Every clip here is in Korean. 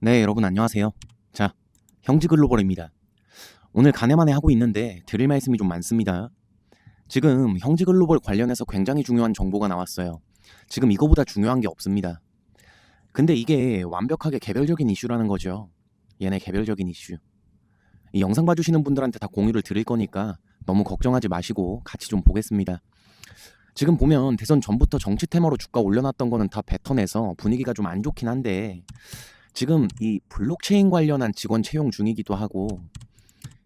네, 여러분 안녕하세요. 자, 형지 글로벌입니다. 오늘 가네만에 하고 있는데 드릴 말씀이 좀 많습니다. 지금 형지 글로벌 관련해서 굉장히 중요한 정보가 나왔어요. 지금 이거보다 중요한 게 없습니다. 근데 이게 완벽하게 개별적인 이슈라는 거죠. 얘네 개별적인 이슈. 이 영상 봐주시는 분들한테 다 공유를 드릴 거니까 너무 걱정하지 마시고 같이 좀 보겠습니다. 지금 보면 대선 전부터 정치 테마로 주가 올려놨던 거는 다 뱉어내서 분위기가 좀 안 좋긴 한데 지금 이 블록체인 관련한 직원 채용 중이기도 하고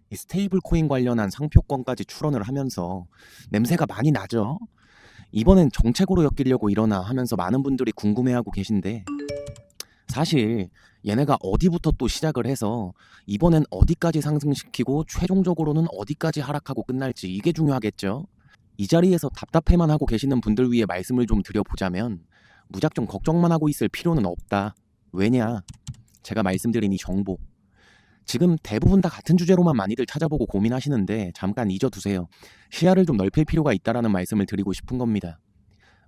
이 스테이블 코인 관련한 상표권까지 출원을 하면서 냄새가 많이 나죠. 이번엔 정책으로 엮이려고 일어나 하면서 많은 분들이 궁금해하고 계신데 사실 얘네가 어디부터 또 시작을 해서 이번엔 어디까지 상승시키고 최종적으로는 어디까지 하락하고 끝날지 이게 중요하겠죠. 이 자리에서 답답해만 하고 계시는 분들 위해 말씀을 좀 드려보자면 무작정 걱정만 하고 있을 필요는 없다. 왜냐? 제가 말씀드린 이 정보. 지금 대부분 다 같은 주제로만 많이들 찾아보고 고민하시는데 잠깐 잊어두세요. 시야를 좀 넓힐 필요가 있다라는 말씀을 드리고 싶은 겁니다.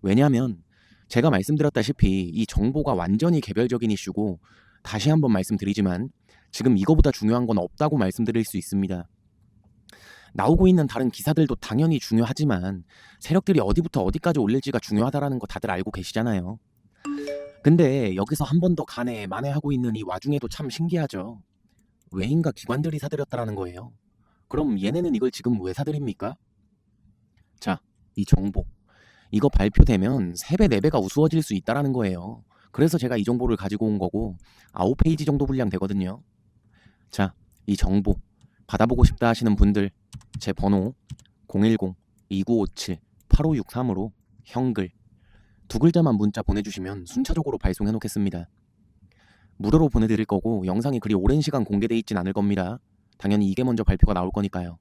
왜냐하면 제가 말씀드렸다시피 이 정보가 완전히 개별적인 이슈고 다시 한번 말씀드리지만 지금 이거보다 중요한 건 없다고 말씀드릴 수 있습니다. 나오고 있는 다른 기사들도 당연히 중요하지만 세력들이 어디부터 어디까지 올릴지가 중요하다라는 거 다들 알고 계시잖아요. 근데 여기서 한 번 더 간에 만회하고 있는 이 와중에도 참 신기하죠. 외인과 기관들이 사들였다라는 거예요. 그럼 얘네는 이걸 지금 왜 사들입니까? 자, 이 정보. 이거 발표되면 3배, 4배가 우스워질 수 있다라는 거예요. 그래서 제가 이 정보를 가지고 온 거고 9페이지 정도 분량 되거든요. 자, 이 정보 받아보고 싶다 하시는 분들 제 번호 010-2957-8563으로 형글 두 글자만 문자 보내주시면 순차적으로 발송해 놓겠습니다. 무료로 보내드릴 거고 영상이 그리 오랜 시간 공개돼 있진 않을 겁니다. 당연히 이게 먼저 발표가 나올 거니까요.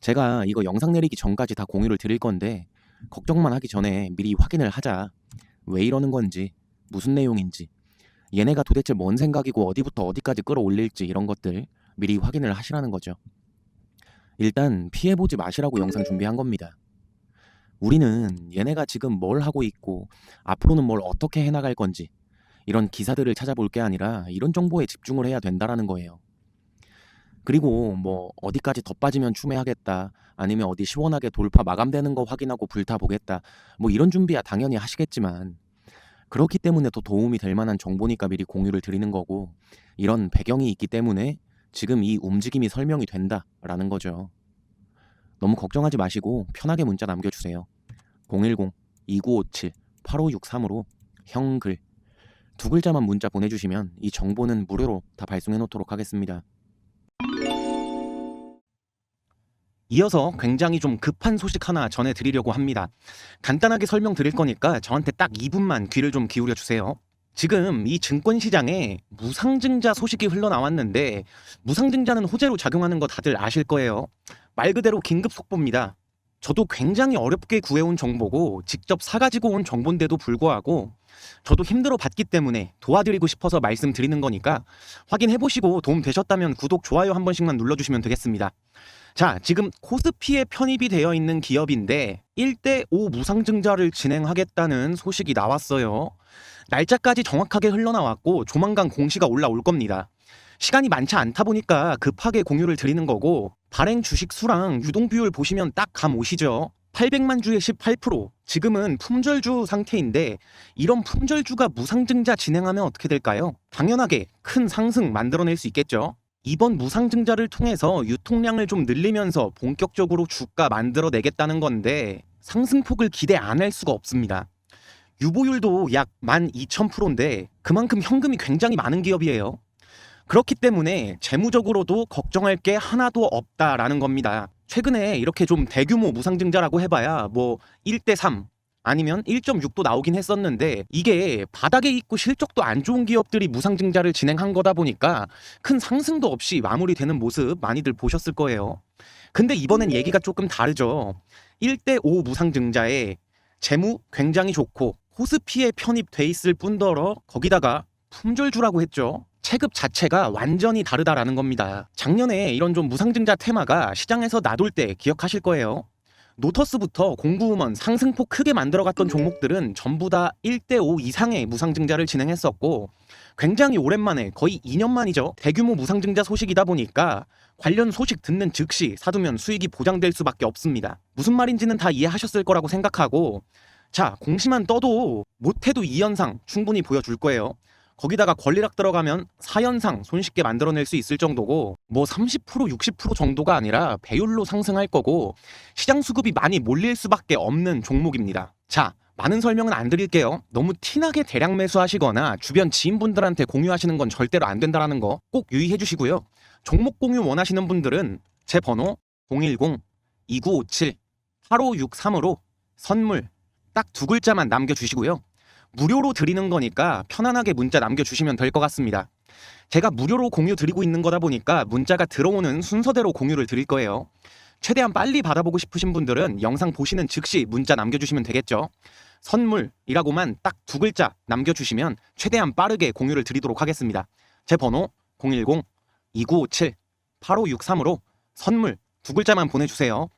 제가 이거 영상 내리기 전까지 다 공유를 드릴 건데 걱정만 하기 전에 미리 확인을 하자. 왜 이러는 건지, 무슨 내용인지, 얘네가 도대체 뭔 생각이고 어디부터 어디까지 끌어올릴지 이런 것들 미리 확인을 하시라는 거죠. 일단 피해보지 마시라고 영상 준비한 겁니다. 우리는 얘네가 지금 뭘 하고 있고 앞으로는 뭘 어떻게 해나갈 건지 이런 기사들을 찾아볼 게 아니라 이런 정보에 집중을 해야 된다라는 거예요. 그리고 뭐 어디까지 더 빠지면 추매하겠다 아니면 어디 시원하게 돌파 마감되는 거 확인하고 불타보겠다 뭐 이런 준비야 당연히 하시겠지만 그렇기 때문에 더 도움이 될 만한 정보니까 미리 공유를 드리는 거고 이런 배경이 있기 때문에 지금 이 움직임이 설명이 된다라는 거죠. 너무 걱정하지 마시고 편하게 문자 남겨주세요. 010-2957-8563으로 형글 두 글자만 문자 보내주시면 이 정보는 무료로 다 발송해 놓도록 하겠습니다. 이어서 굉장히 좀 급한 소식 하나 전해드리려고 합니다. 간단하게 설명드릴 거니까 저한테 딱 2분만 귀를 좀 기울여 주세요. 지금 이 증권 시장에 무상증자 소식이 흘러나왔는데 무상증자는 호재로 작용하는 거 다들 아실 거예요. 말 그대로 긴급 속보입니다. 저도 굉장히 어렵게 구해온 정보고 직접 사가지고 온 정보인데도 불구하고 저도 힘들어 봤기 때문에 도와드리고 싶어서 말씀드리는 거니까 확인해보시고 도움 되셨다면 구독, 좋아요 한 번씩만 눌러주시면 되겠습니다. 자, 지금 코스피에 편입이 되어 있는 기업인데 1대5 무상증자를 진행하겠다는 소식이 나왔어요. 날짜까지 정확하게 흘러나왔고 조만간 공시가 올라올 겁니다. 시간이 많지 않다 보니까 급하게 공유를 드리는 거고 발행 주식 수랑 유동 비율 보시면 딱 감 오시죠. 800만 주에 18% 지금은 품절주 상태인데 이런 품절주가 무상증자 진행하면 어떻게 될까요? 당연하게 큰 상승 만들어낼 수 있겠죠. 이번 무상증자를 통해서 유통량을 좀 늘리면서 본격적으로 주가 만들어내겠다는 건데 상승폭을 기대 안 할 수가 없습니다. 유보율도 약 12,000%인데 그만큼 현금이 굉장히 많은 기업이에요. 그렇기 때문에 재무적으로도 걱정할 게 하나도 없다라는 겁니다. 최근에 이렇게 좀 대규모 무상증자라고 해봐야 뭐 1대3 아니면 1.6도 나오긴 했었는데 이게 바닥에 있고 실적도 안 좋은 기업들이 무상증자를 진행한 거다 보니까 큰 상승도 없이 마무리되는 모습 많이들 보셨을 거예요. 근데 이번엔 얘기가 조금 다르죠. 1대5 무상증자에 재무 굉장히 좋고 코스피에 편입돼 있을 뿐더러 거기다가 품절주라고 했죠. 체급 자체가 완전히 다르다라는 겁니다. 작년에 이런 좀 무상증자 테마가 시장에서 나돌 때 기억하실 거예요. 노터스부터 공구음원 상승폭 크게 만들어갔던 종목들은 전부 다 1대5 이상의 무상증자를 진행했었고 굉장히 오랜만에 거의 2년 만이죠. 대규모 무상증자 소식이다 보니까 관련 소식 듣는 즉시 사두면 수익이 보장될 수밖에 없습니다. 무슨 말인지는 다 이해하셨을 거라고 생각하고 자 공시만 떠도 못해도 2연상 충분히 보여줄 거예요. 거기다가 권리락 들어가면 4연상 손쉽게 만들어낼 수 있을 정도고 뭐 30% 60% 정도가 아니라 배율로 상승할 거고 시장 수급이 많이 몰릴 수밖에 없는 종목입니다. 자 많은 설명은 안 드릴게요. 너무 티나게 대량 매수하시거나 주변 지인분들한테 공유하시는 건 절대로 안 된다라는 거 꼭 유의해 주시고요. 종목 공유 원하시는 분들은 제 번호 010-2957-8563으로 선물 딱 두 글자만 남겨주시고요. 무료로 드리는 거니까 편안하게 문자 남겨주시면 될 것 같습니다. 제가 무료로 공유 드리고 있는 거다 보니까 문자가 들어오는 순서대로 공유를 드릴 거예요. 최대한 빨리 받아보고 싶으신 분들은 영상 보시는 즉시 문자 남겨주시면 되겠죠. 선물이라고만 딱 두 글자 남겨주시면 최대한 빠르게 공유를 드리도록 하겠습니다. 제 번호 010-2957-8563으로 선물 두 글자만 보내주세요.